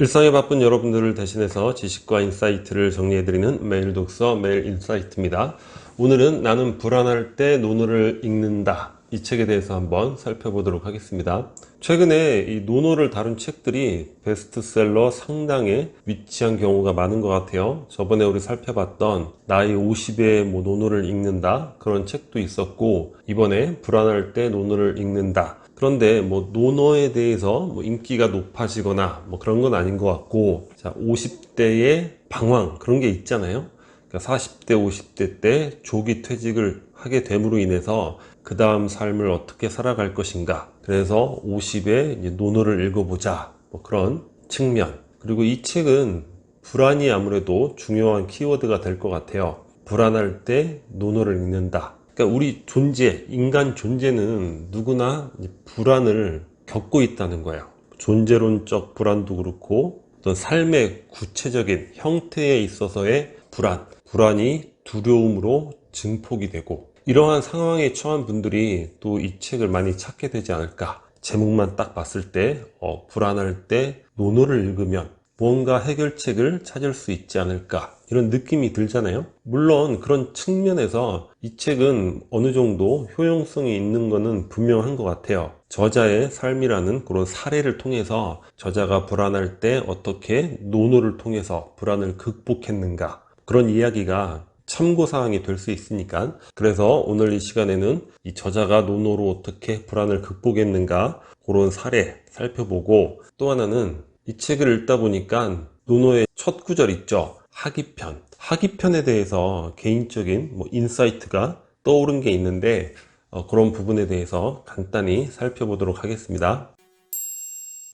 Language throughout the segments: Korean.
일상에 바쁜 여러분들을 대신해서 지식과 인사이트를 정리해드리는 매일 독서 매일 인사이트입니다. 오늘은 나는 불안할 때 논어를 읽는다. 이 책에 대해서 한번 살펴보도록 하겠습니다. 최근에 이 논어를 다룬 책들이 베스트셀러 상당에 위치한 경우가 많은 것 같아요. 저번에 우리 살펴봤던 나이 50에 뭐 논어를 읽는다 그런 책도 있었고 이번에 불안할 때 논어를 읽는다 그런데 뭐 논어에 대해서 뭐 인기가 높아지거나 뭐 그런 건 아닌 것 같고 자 50대의 방황 그런 게 있잖아요. 그러니까 40대 50대 때 조기 퇴직을 하게 됨으로 인해서 그 다음 삶을 어떻게 살아갈 것인가. 그래서 50에 논어를 읽어보자. 뭐 그런 측면. 그리고 이 책은 불안이 아무래도 중요한 키워드가 될 것 같아요. 불안할 때 논어를 읽는다 그러니까 우리 존재, 인간 존재는 누구나 불안을 겪고 있다는 거예요. 존재론적 불안도 그렇고 어떤 삶의 구체적인 형태에 있어서의 불안, 불안이 두려움으로 증폭이 되고 이러한 상황에 처한 분들이 또 이 책을 많이 찾게 되지 않을까. 제목만 딱 봤을 때 어, 불안할 때 논어를 읽으면 무언가 해결책을 찾을 수 있지 않을까 이런 느낌이 들잖아요. 물론 그런 측면에서 이 책은 어느 정도 효용성이 있는 것은 분명한 것 같아요. 저자의 삶이라는 그런 사례를 통해서 저자가 불안할 때 어떻게 논어를 통해서 불안을 극복했는가. 그런 이야기가 참고사항이 될 수 있으니까. 그래서 오늘 이 시간에는 이 저자가 논어로 어떻게 불안을 극복했는가 그런 사례 살펴보고 또 하나는 이 책을 읽다 보니까 노노의 첫 구절 있죠. 하기편. 하기편에 대해서 개인적인 뭐 인사이트가 떠오른 게 있는데 어, 그런 부분에 대해서 간단히 살펴보도록 하겠습니다.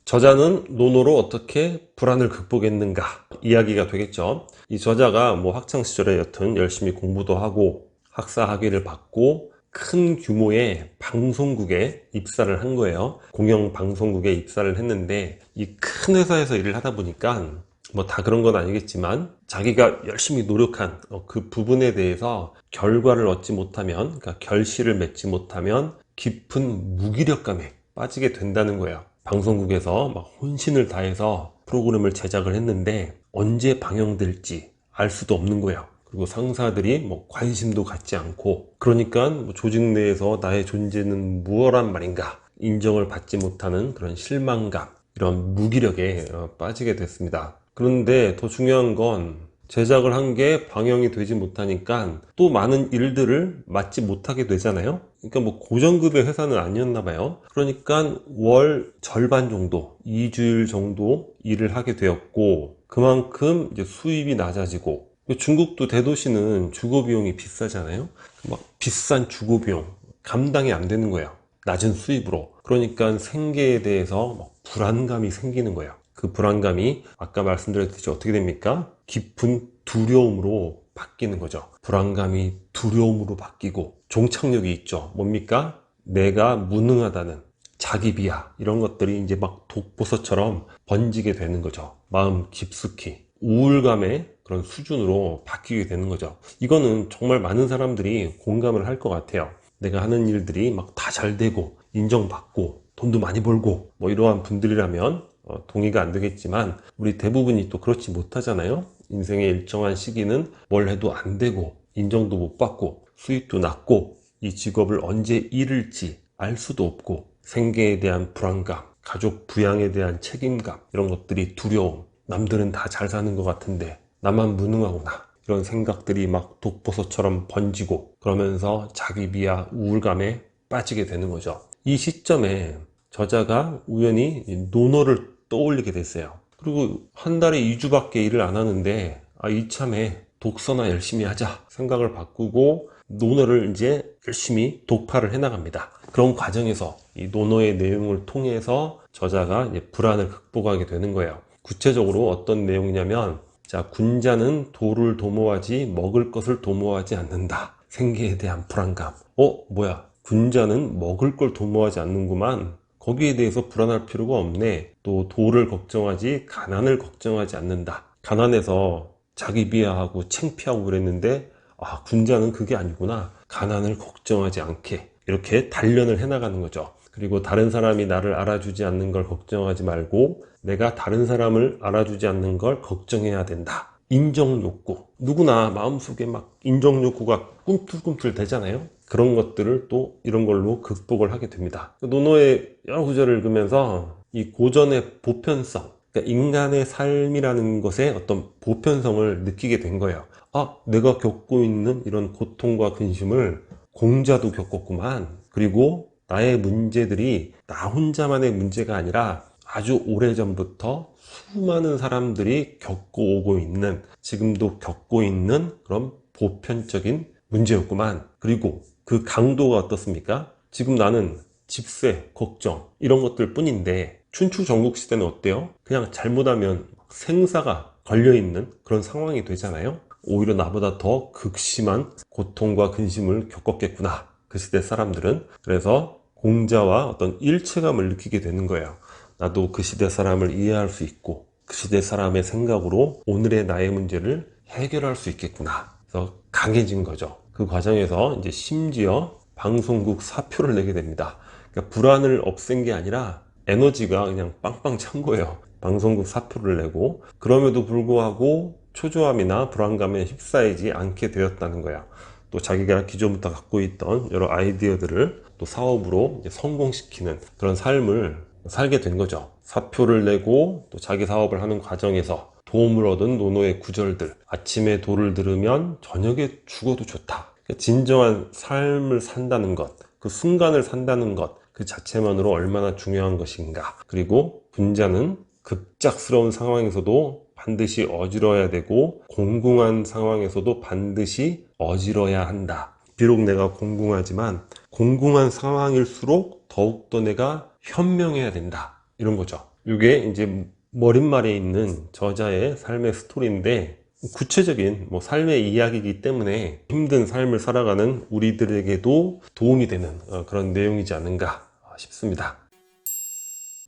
저자는 논어로 어떻게 불안을 극복했는가 이야기가 되겠죠. 이 저자가 뭐 학창 시절에 여튼 열심히 공부도 하고 학사 학위를 받고 큰 규모의 방송국에 입사를 한 거예요. 공영 방송국에 입사를 했는데 이 큰 회사에서 일을 하다 보니까 뭐 다 그런 건 아니겠지만 자기가 열심히 노력한 어, 그 부분에 대해서 결과를 얻지 못하면 그러니까 결실을 맺지 못하면 깊은 무기력감에 빠지게 된다는 거예요. 방송국에서 막 혼신을 다해서 프로그램을 제작을 했는데 언제 방영될지 알 수도 없는 거예요. 그리고 상사들이 뭐 관심도 갖지 않고 그러니까 뭐 조직 내에서 나의 존재는 무엇란 말인가 인정을 받지 못하는 그런 실망감 이런 무기력에 어, 빠지게 됐습니다 그런데 더 중요한 건 제작을 한 게 방영이 되지 못하니까 또 많은 일들을 맡지 못하게 되잖아요 그러니까 뭐 고정급의 회사는 아니었나 봐요 그러니까 월 절반 정도 2주일 정도 일을 하게 되었고 그만큼 이제 수입이 낮아지고 중국도 대도시는 주거 비용이 비싸잖아요. 막 비싼 주거 비용 감당이 안 되는 거예요. 낮은 수입으로. 그러니까 생계에 대해서 불안감이 생기는 거예요. 그 불안감이 아까 말씀드렸듯이 어떻게 됩니까? 깊은 두려움으로 바뀌는 거죠. 불안감이 두려움으로 바뀌고 종착역이 있죠. 뭡니까? 내가 무능하다는 자기 비하 이런 것들이 이제 막 독보서처럼 번지게 되는 거죠. 마음 깊숙이 우울감에 그런 수준으로 바뀌게 되는 거죠. 이거는 정말 많은 사람들이 공감을 할 것 같아요. 내가 하는 일들이 막 다 잘 되고 인정받고 돈도 많이 벌고 뭐 이러한 분들이라면 어, 동의가 안 되겠지만 우리 대부분이 또 그렇지 못하잖아요. 인생의 일정한 시기는 뭘 해도 안 되고 인정도 못 받고 수입도 낮고 이 직업을 언제 잃을지 알 수도 없고 생계에 대한 불안감, 가족 부양에 대한 책임감 이런 것들이 두려움 남들은 다 잘 사는 것 같은데 나만 무능하구나 이런 생각들이 막 독보서처럼 번지고 그러면서 자기 비하 우울감에 빠지게 되는 거죠 이 시점에 저자가 우연히 논어를 떠올리게 됐어요. 그리고 한 달에 2주밖에 일을 안 하는데 아 이참에 독서나 열심히 하자 생각을 바꾸고 논어를 이제 열심히 독파를 해나갑니다. 그런 과정에서 이 논어의 내용을 통해서 저자가 불안을 극복하게 되는 거예요. 구체적으로 어떤 내용이냐면 자 군자는 돌을 도모하지 먹을 것을 도모하지 않는다. 생계에 대한 불안감. 어 뭐야? 군자는 먹을 걸 도모하지 않는구만 거기에 대해서 불안할 필요가 없네. 또 돌을 걱정하지 가난을 걱정하지 않는다. 가난해서 자기 비하하고 챙피하고 그랬는데 아 군자는 그게 아니구나. 가난을 걱정하지 않게. 이렇게 단련을 해 나가는 거죠. 그리고 다른 사람이 나를 알아주지 않는 걸 걱정하지 말고 내가 다른 사람을 알아주지 않는 걸 걱정해야 된다. 인정 욕구. 누구나 마음속에 막 인정 욕구가 꿈틀꿈틀 되잖아요. 그런 것들을 또 이런 걸로 극복을 하게 됩니다. 노노의 여러 구절을 읽으면서 이 고전의 보편성, 그러니까 인간의 삶이라는 것에 어떤 보편성을 느끼게 된 거예요. 아, 내가 겪고 있는 이런 고통과 근심을 공자도 겪었구만. 그리고 나의 문제들이 나 혼자만의 문제가 아니라 아주 오래전부터 수많은 사람들이 겪고 오고 있는, 지금도 겪고 있는 그런 보편적인 문제였구만. 그리고 그 강도가 어떻습니까? 지금 나는 집세, 걱정, 이런 것들 뿐인데, 춘추 전국 시대는 어때요? 그냥 잘못하면 생사가 걸려있는 그런 상황이 되잖아요? 오히려 나보다 더 극심한 고통과 근심을 겪었겠구나. 그 시대 사람들은. 그래서 공자와 어떤 일체감을 느끼게 되는 거예요. 나도 그 시대 사람을 이해할 수 있고, 그 시대 사람의 생각으로 오늘의 나의 문제를 해결할 수 있겠구나. 그래서 강해진 거죠. 그 과정에서 이제 심지어 방송국 사표를 내게 됩니다. 그러니까 불안을 없앤 게 아니라 에너지가 그냥 빵빵 찬 거예요. 방송국 사표를 내고 그럼에도 불구하고 초조함이나 불안감에 휩싸이지 않게 되었다는 거야. 또 자기가 기존부터 갖고 있던 여러 아이디어들을 또 사업으로 성공시키는 그런 삶을 살게 된 거죠. 사표를 내고 또 자기 사업을 하는 과정에서 도움을 얻은 노노의 구절들. 아침에 도를 들으면 저녁에 죽어도 좋다. 그러니까 진정한 삶을 산다는 것, 그 순간을 산다는 것, 그 자체만으로 얼마나 중요한 것인가. 그리고 분자는 급작스러운 상황에서도 반드시 어지러야 되고 공공한 상황에서도 반드시 어지러야 한다. 비록 내가 공공하지만 공공한 상황일수록 더욱더 내가 현명해야 된다. 이런 거죠. 이게 이제 머릿말에 있는 저자의 삶의 스토리인데 구체적인 뭐 삶의 이야기이기 때문에 힘든 삶을 살아가는 우리들에게도 도움이 되는 어, 그런 내용이지 않은가 싶습니다.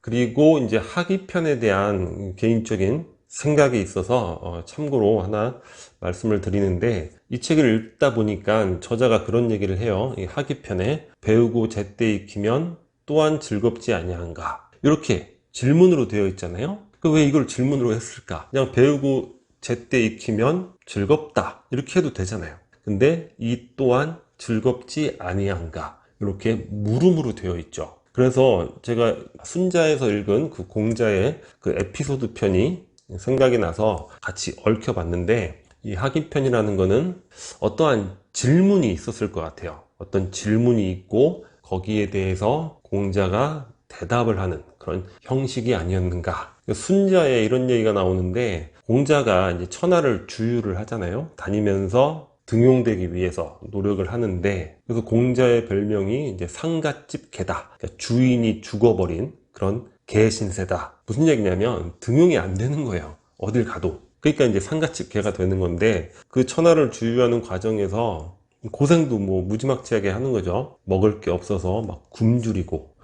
그리고 이제 학위편에 대한 개인적인 생각이 있어서 어, 참고로 하나 말씀을 드리는데 이 책을 읽다 보니까 저자가 그런 얘기를 해요. 이 학위편에 배우고 제때 익히면 또한 즐겁지 아니한가 이렇게 질문으로 되어 있잖아요. 그 왜 이걸 질문으로 했을까? 그냥 배우고 제때 익히면 즐겁다 이렇게 해도 되잖아요. 근데 이 또한 즐겁지 아니한가 이렇게 물음으로 되어 있죠. 그래서 제가 순자에서 읽은 그 공자의 그 에피소드 편이 생각이 나서 같이 얽혀봤는데 이 학위편이라는 거는 어떠한 질문이 있었을 것 같아요. 어떤 질문이 있고 거기에 대해서 공자가 대답을 하는 그런 형식이 아니었는가. 순자에 이런 얘기가 나오는데 공자가 이제 천하를 주유를 하잖아요. 다니면서 등용되기 위해서 노력을 하는데 그래서 공자의 별명이 이제 상갓집 개다. 그러니까 주인이 죽어버린 그런 개신세다. 무슨 얘기냐면 등용이 안 되는 거예요. 어딜 가도. 그러니까 이제 상갓집 개가 되는 건데 그 천하를 주유하는 과정에서 고생도 뭐 무지막지하게 하는 거죠. 먹을 게 없어서 막 굶주리고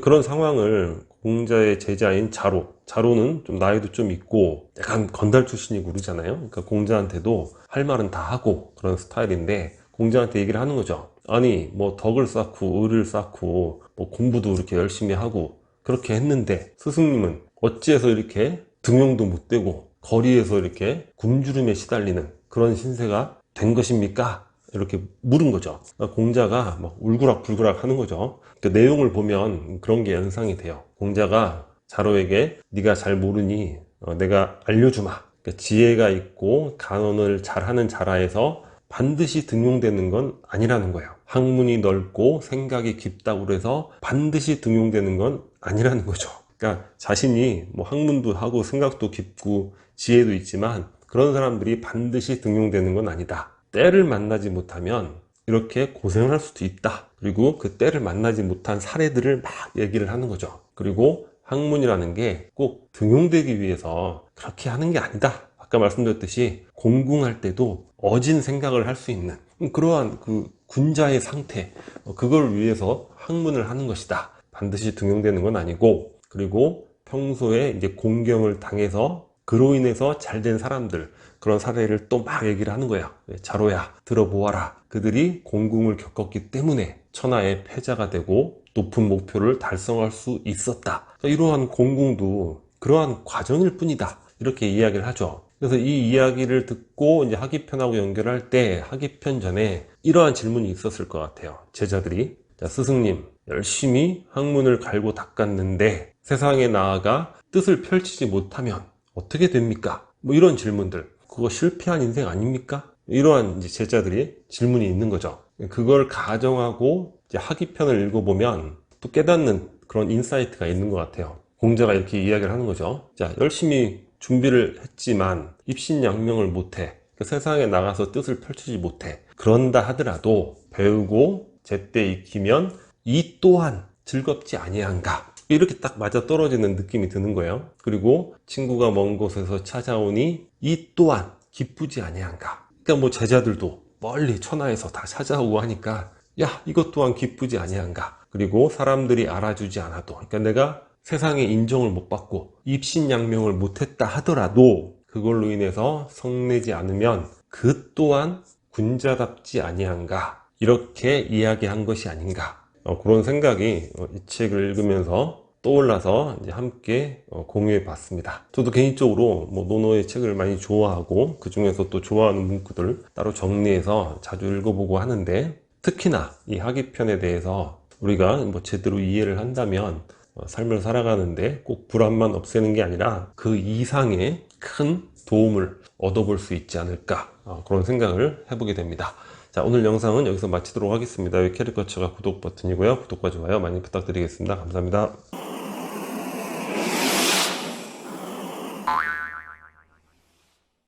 그런 상황을 공자의 제자인 자로 자로는 좀 나이도 좀 있고 약간 건달 출신이고 그러잖아요. 그러니까 공자한테도 할 말은 다 하고 그런 스타일인데 공자한테 얘기를 하는 거죠. 아니 뭐 덕을 쌓고 의를 쌓고 뭐 공부도 이렇게 열심히 하고 그렇게 했는데 스승님은 어찌해서 이렇게 등용도 못 되고 거리에서 이렇게 굶주림에 시달리는 그런 신세가 된 것입니까? 이렇게 물은 거죠. 그러니까 공자가 막 울그락불그락 하는 거죠. 그 내용을 보면 그런 게 연상이 돼요. 공자가 자로에게 네가 잘 모르니 어, 내가 알려주마. 그러니까 지혜가 있고 간언을 잘하는 자라에서 반드시 등용되는 건 아니라는 거예요. 학문이 넓고 생각이 깊다고 해서 반드시 등용되는 건 아니라는 거죠. 그러니까 자신이 뭐 학문도 하고 생각도 깊고 지혜도 있지만 그런 사람들이 반드시 등용되는 건 아니다. 때를 만나지 못하면 이렇게 고생을 할 수도 있다. 그리고 그 때를 만나지 못한 사례들을 막 얘기를 하는 거죠. 그리고 학문이라는 게 꼭 등용되기 위해서 그렇게 하는 게 아니다. 아까 말씀드렸듯이 공궁할 때도 어진 생각을 할 수 있는 그러한 그 군자의 상태, 그걸 위해서 학문을 하는 것이다. 반드시 등용되는 건 아니고, 그리고 평소에 이제 공경을 당해서 그로 인해서 잘 된 사람들 그런 사례를 또 막 얘기를 하는 거야. 네, 자로야 들어보아라. 그들이 공궁을 겪었기 때문에 천하의 패자가 되고 높은 목표를 달성할 수 있었다. 이러한 공궁도 그러한 과정일 뿐이다. 이렇게 이야기를 하죠. 그래서 이 이야기를 듣고 이제 학기편하고 연결할 때 학기편 전에 이러한 질문이 있었을 것 같아요. 제자들이 자, 스승님 열심히 학문을 갈고 닦았는데 세상에 나아가 뜻을 펼치지 못하면 어떻게 됩니까? 뭐 이런 질문들 그거 실패한 인생 아닙니까? 이러한 이제 제자들이 질문이 있는 거죠. 그걸 가정하고 이제 학기편을 읽어보면 또 깨닫는 그런 인사이트가 있는 것 같아요. 공자가 이렇게 이야기를 하는 거죠. 자, 열심히 준비를 했지만 입신양명을 못해. 그 세상에 나가서 뜻을 펼치지 못해. 그런다 하더라도 배우고 제때 익히면 이 또한 즐겁지 아니한가. 이렇게 딱 맞아 떨어지는 느낌이 드는 거예요. 그리고 친구가 먼 곳에서 찾아오니 이 또한 기쁘지 아니한가. 그러니까 뭐 제자들도 멀리 천하에서 다 찾아오고 하니까 야 이것 또한 기쁘지 아니한가. 그리고 사람들이 알아주지 않아도 그러니까 내가 세상의 인정을 못 받고 입신양명을 못했다 하더라도 그걸로 인해서 성내지 않으면 그 또한 군자답지 아니한가 이렇게 이야기한 것이 아닌가 어, 그런 생각이 어, 이 책을 읽으면서 떠올라서 이제 함께 어, 공유해 봤습니다. 저도 개인적으로 뭐 노노의 책을 많이 좋아하고 그 중에서 또 좋아하는 문구들 따로 정리해서 자주 읽어보고 하는데 특히나 이 학위편에 대해서 우리가 뭐 제대로 이해를 한다면 어, 삶을 살아가는데 꼭 불안만 없애는 게 아니라 그 이상의 큰 도움을 얻어볼 수 있지 않을까 어, 그런 생각을 해보게 됩니다. 자 오늘 영상은 여기서 마치도록 하겠습니다. 캐릭터처가 구독 버튼이고요. 구독과 좋아요 많이 부탁드리겠습니다. 감사합니다.